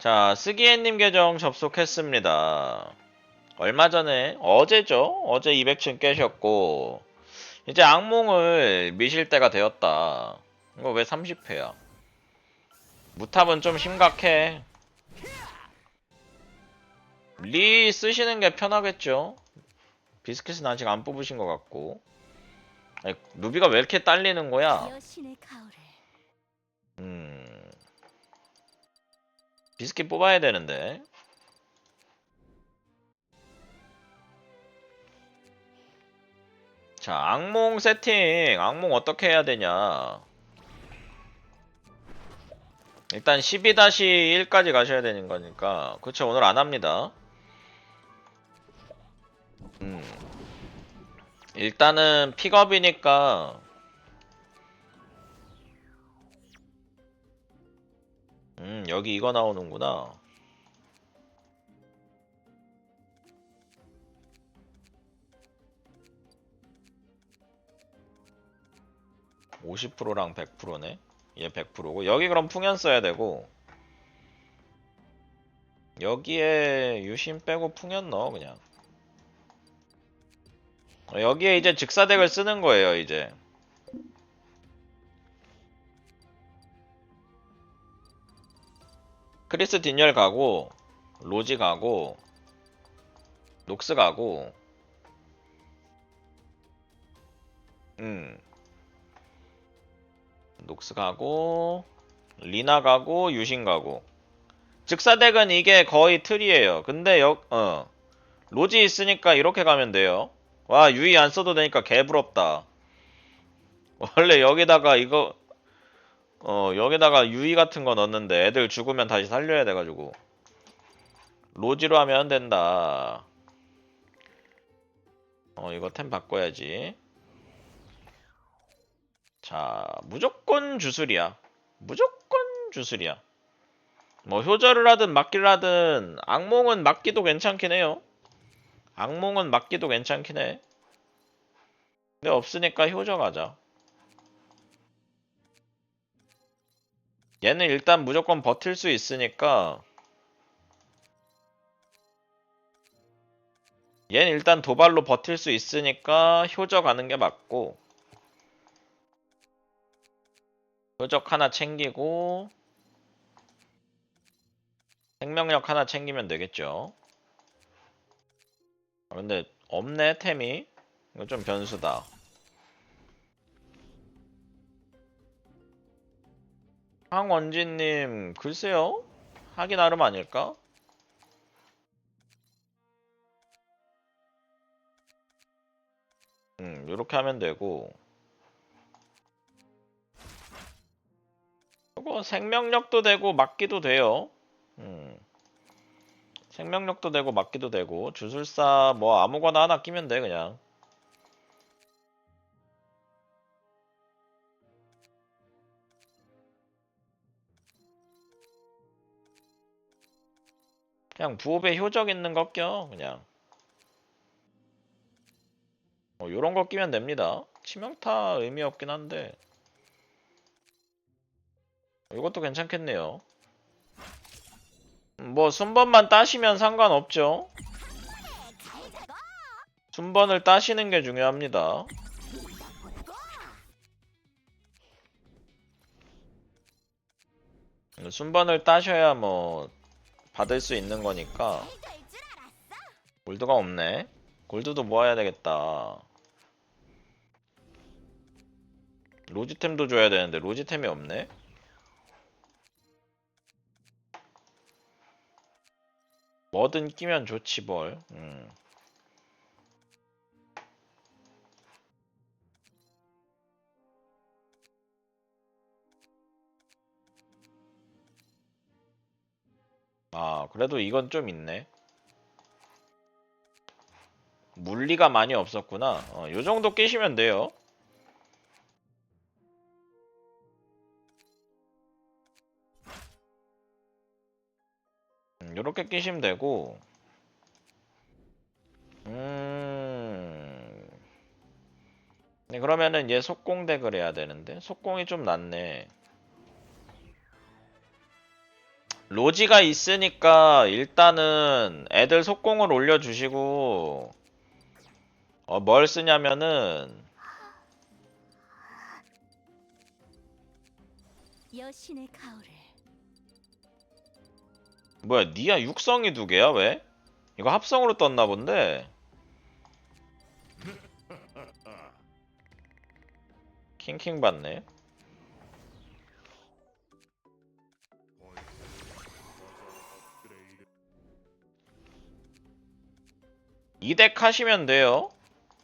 자, 쓰기애님 계정 접속했습니다. 얼마 전에, 어제죠? 어제 200층 깨셨고, 이제 악몽을 미실 때가 되었다. 이거 왜 30회야? 무탑은 좀 심각해. 리 쓰시는 게 편하겠죠? 비스킷은 아직 안 뽑으신 것 같고. 아니, 누비가 왜 이렇게 딸리는 거야? 음. 비스킷 뽑아야 되는데. 자, 악몽 세팅. 악몽 어떻게 해야 되냐. 일단 12-1까지 가셔야 되는 거니까. 그쵸, 오늘 안 합니다. 음. 일단은 픽업이니까 음, 여기 이거 나오는구나. (50%랑 100%네) 얘 100%고. 여기 그럼 풍연 써야 되고 여기에 유심 빼고 풍연 넣어 그냥. 어, 여기에 이제 즉사덱을 쓰는 거예요 이제 크리스 딘열 가고 로지 가고 녹스 가고 음 녹스 가고 리나 가고 유신 가고. 즉사덱은 이게 거의 틀이에요. 근데 여, 어 로지 있으니까 이렇게 가면 돼요. 와 유이 안 써도 되니까 개부럽다. 원래 여기다가 이거 어 여기다가 유이 같은 거 넣었는데 애들 죽으면 다시 살려야 돼가지고. 로지로 하면 안 된다. 어 이거 템 바꿔야지. 자 무조건 주술이야. 무조건 주술이야. 뭐 효절을 하든 막기를 하든 악몽은 막기도 괜찮긴 해요. 악몽은 막기도 괜찮긴 해. 근데 없으니까 효절 가자 얘는 일단 무조건 버틸 수 있으니까 얘는 일단 도발로 버틸 수 있으니까 효적 가는 게 맞고 효적 하나 챙기고 생명력 하나 챙기면 되겠죠. 아, 근데 없네 템이. 이거 좀 변수다 황원진님 글쎄요? 하기 나름 아닐까? 음 요렇게 하면 되고. 이거 생명력도 되고 막기도 돼요. 음. 생명력도 되고 막기도 되고. 주술사 뭐 아무거나 하나 끼면 돼 그냥 그냥 부업에 효적 있는 거 껴, 그냥. 어, 요런 거 끼면 됩니다. 치명타 의미 없긴 한데. 이것도 괜찮겠네요. 음, 뭐, 순번만 따시면 상관없죠. 순번을 따시는 게 중요합니다. 음, 순번을 따셔야 뭐, 받을 수 있는 거니까. 골드가 없네. 골드도 모아야 되겠다. 로지템도 줘야 되는데 로지템이 없네? 뭐든 끼면 좋지 뭘. 음. 아, 그래도 이건 좀 있네. 물리가 많이 없었구나. 어, 요 정도 끼시면 돼요. 음, 요렇게 끼시면 되고. 음. 네, 그러면은 얘 속공덱을 해야 되는데. 속공이 좀 낫네. 로지가 있으니까 일단은 애들 속공을 올려주시고 어, 뭘 쓰냐면은 여신의 가오를. 뭐야 니야 육성이 두 개야 왜? 이거 합성으로 떴나 본데. 킹킹 받네 이덱 하시면 돼요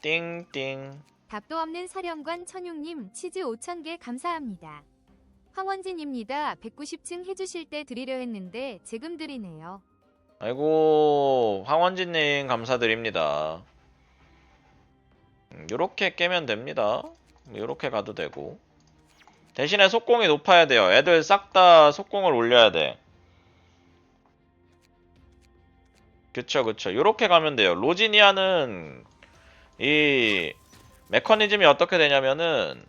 띵띵 답도 없는 사령관 천육님 치즈 5,000개 감사합니다. 황원진입니다. 190층 해주실 때 드리려 했는데 지금 드리네요. 아이고 황원진님 감사드립니다. 음, 요렇게 깨면 됩니다. 뭐 요렇게 가도 되고 대신에 속공이 높아야 돼요. 애들 싹 다 속공을 올려야 돼. 그쵸 그쵸 요렇게 가면 돼요. 로지니아는 이 메커니즘이 어떻게 되냐면은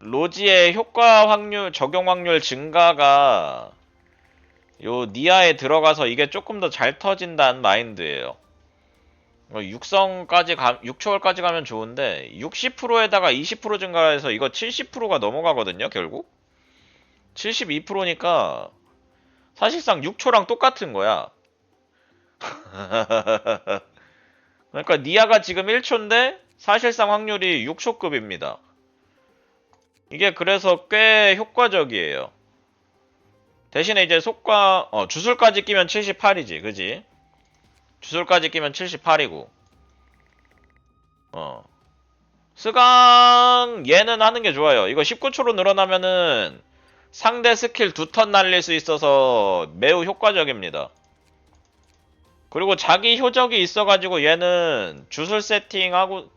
로지의 효과 확률 적용 확률 증가가 요 니아에 들어가서 이게 조금 더 잘 터진다는 마인드예요. 어, 육성까지 가, 6초월까지 가면 좋은데 60%에다가 20% 증가해서 이거 70%가 넘어가거든요, 결국. 72%니까 사실상 6초랑 똑같은 거야. 그러니까 니아가 지금 1초인데 사실상 확률이 6초급입니다. 이게 그래서 꽤 효과적이에요. 대신에 이제 속과 어, 주술까지 끼면 78이지, 그지? 주술까지 끼면 78이고. 어. 스강 얘는 하는 게 좋아요. 이거 19초로 늘어나면은 상대 스킬 두 턴 날릴 수 있어서 매우 효과적입니다. 그리고 자기 효적이 있어가지고 얘는 주술 세팅하고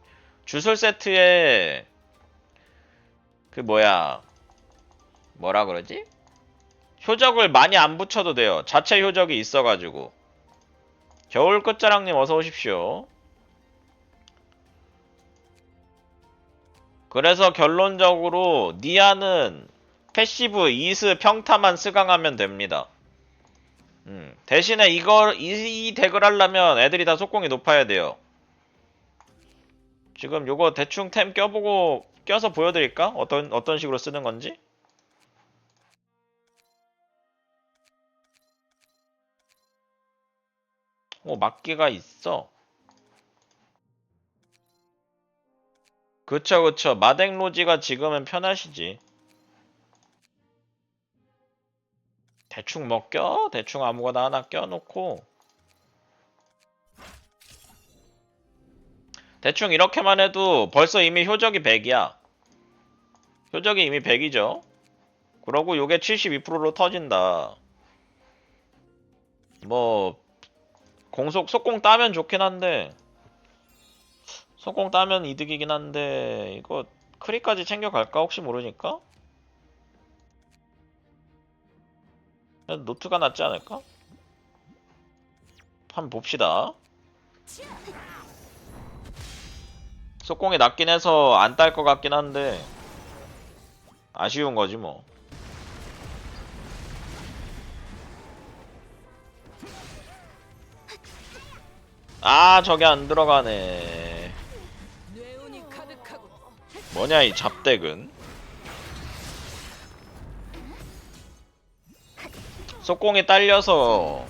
주술 세트에 그 뭐야 뭐라 그러지? 효적을 많이 안 붙여도 돼요. 자체 효적이 있어가지고. 겨울 끝자랑님 어서 오십시오. 그래서 결론적으로 니아는 패시브 이스 평타만 스강하면 됩니다. 음, 대신에 이걸 이, 이 덱을 하려면 애들이 다 속공이 높아야 돼요. 지금 요거 대충 템 껴보고 껴서 보여드릴까? 어떤 어떤 식으로 쓰는 건지? 오, 막기가 있어. 그쵸, 그쵸. 마댕 로지가 지금은 편하시지. 대충 뭐 껴? 대충 아무거나 하나 껴놓고. 대충 이렇게만 해도 벌써 이미 효적이 100이야. 효적이 이미 100이죠. 그러고 요게 72%로 터진다. 뭐, 공속 속공 따면 좋긴 한데 속공 따면 이득이긴 한데 이거 크리까지 챙겨갈까 혹시 모르니까 노트가 낫지 않을까? 한번 봅시다. 속공이 낮긴 해서 안 딸 것 같긴 한데 아쉬운 거지 뭐. 아 저게 안 들어가네. 뭐냐 이 잡덱은 속공이 딸려서.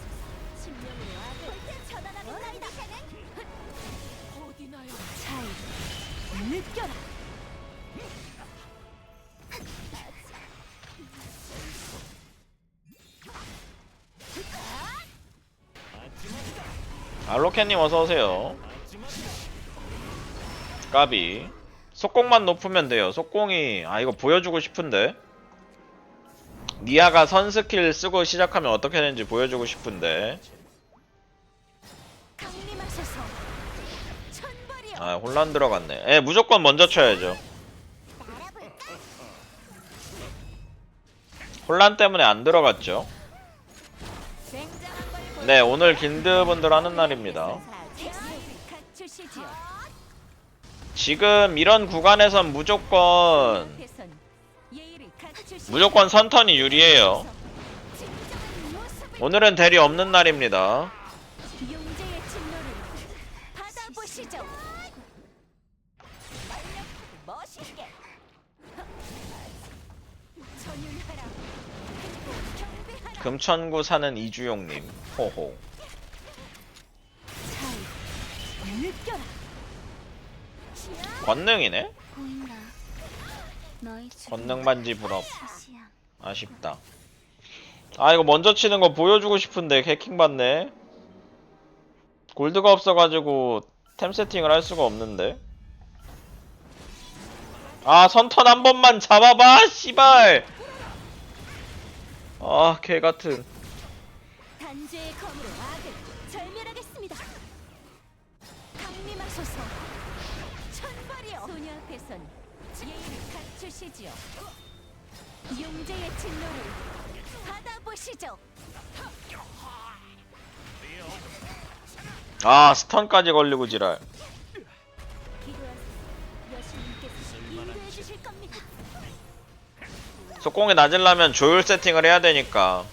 알로켓님 어서오세요. 까비. 속공만 높으면 돼요. 속공이 아 이거 보여주고 싶은데 니아가 선 스킬 쓰고 시작하면 어떻게 되는지 보여주고 싶은데. 아 혼란 들어갔네. 예 무조건 먼저 쳐야죠. 혼란 때문에 안 들어갔죠. 네 오늘 길드분들 하는 날입니다. 지금 이런 구간에선 무조건 무조건 선턴이 유리해요. 오늘은 대리 없는 날입니다. 금천구 사는 이주용님. 호호. 권능이네? 권능 반지 불업. 시시한 아쉽다. 아 이거 먼저 치는 거 보여주고 싶은데 해킹 받네. 골드가 없어가지고 템 세팅을 할 수가 없는데. 아 선턴 한 번만 잡아봐 씨발. 아 개같은. 단죄의 검으로 악을 절멸하겠습니다. 강림하소서. 갖추시지요. 용재의 진노를 받아보시죠. 아 스턴까지 걸리고 지랄. 속공이 낮으려면 조율 세팅을 해야 되니까.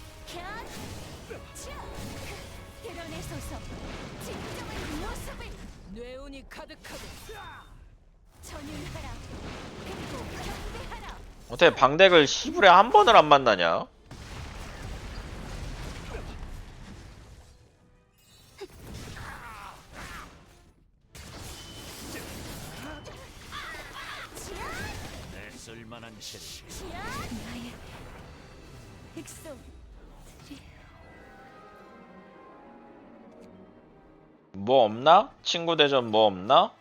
어떻게 방덱을 시불에 한 번을 안 만나냐? 쓸만한! 나의. 뭐 없나? 친구 대전 뭐 없나?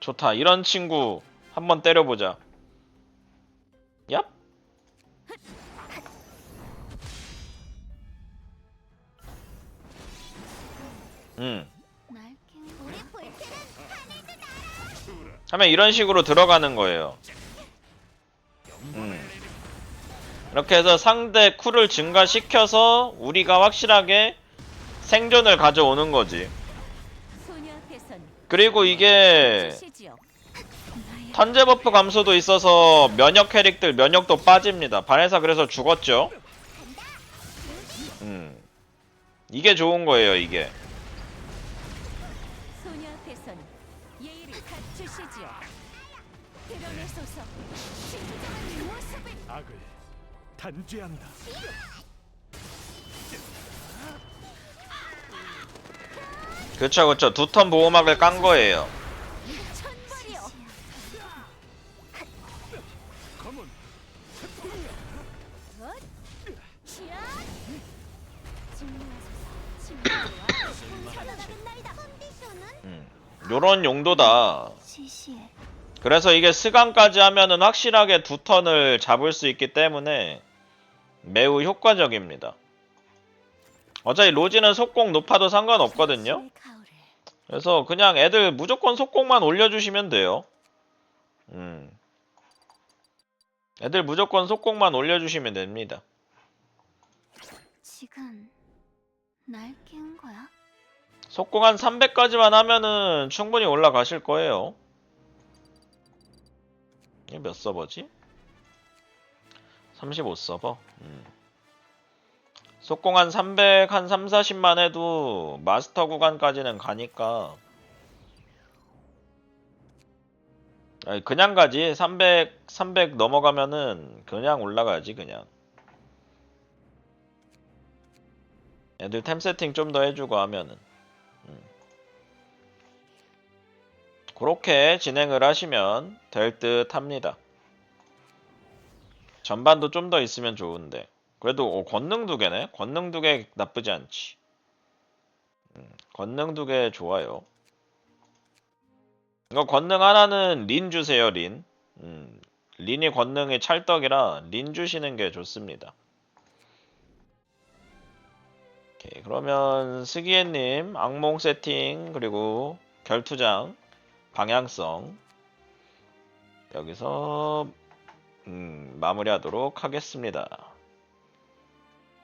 좋다. 이런 친구 한번 때려보자. 얍. 음. 우리 볼테는 하면 이런 식으로 들어가는 거예요. 음. 이렇게 해서 상대 쿨을 증가시켜서 우리가 확실하게 생존을 가져오는 거지. 그리고 이게. 턴제 버프 감소도 있어서 면역 캐릭들 면역도 빠집니다. 반에서 그래서 죽었죠. 음. 이게 좋은 거예요, 이게. 악을 단죄한다. 그쵸, 그쵸. 두 턴 보호막을 깐 거예요. 요런 용도다. 그래서 이게 스강까지 하면은 확실하게 두 턴을 잡을 수 있기 때문에 매우 효과적입니다. 어차피 로지는 속공 높아도 상관없거든요. 그래서 그냥 애들 무조건 속공만 올려주시면 돼요. 음. 애들 무조건 속공만 올려주시면 됩니다. 지금 날 깨운 거야? 속공 한 300까지만 하면은 충분히 올라가실 거예요. 이게 몇 서버지? 35 서버. 음. 속공 한 300, 한 3, 40만 해도 마스터 구간까지는 가니까. 아니, 그냥 가지. 300, 300 넘어가면은 그냥 올라가지, 그냥. 애들 템 세팅 좀 더 해주고 하면은. 그렇게 진행을 하시면 될 듯 합니다. 전반도 좀 더 있으면 좋은데. 그래도 오, 권능 두 개네? 권능 두 개 나쁘지 않지. 음, 권능 두 개 좋아요. 이거 권능 하나는 린 주세요, 린. 음, 린이 권능이 찰떡이라 린 주시는 게 좋습니다. 오케이, 그러면 스기애님 악몽 세팅 그리고 결투장 방향성 여기서 음, 마무리하도록 하겠습니다.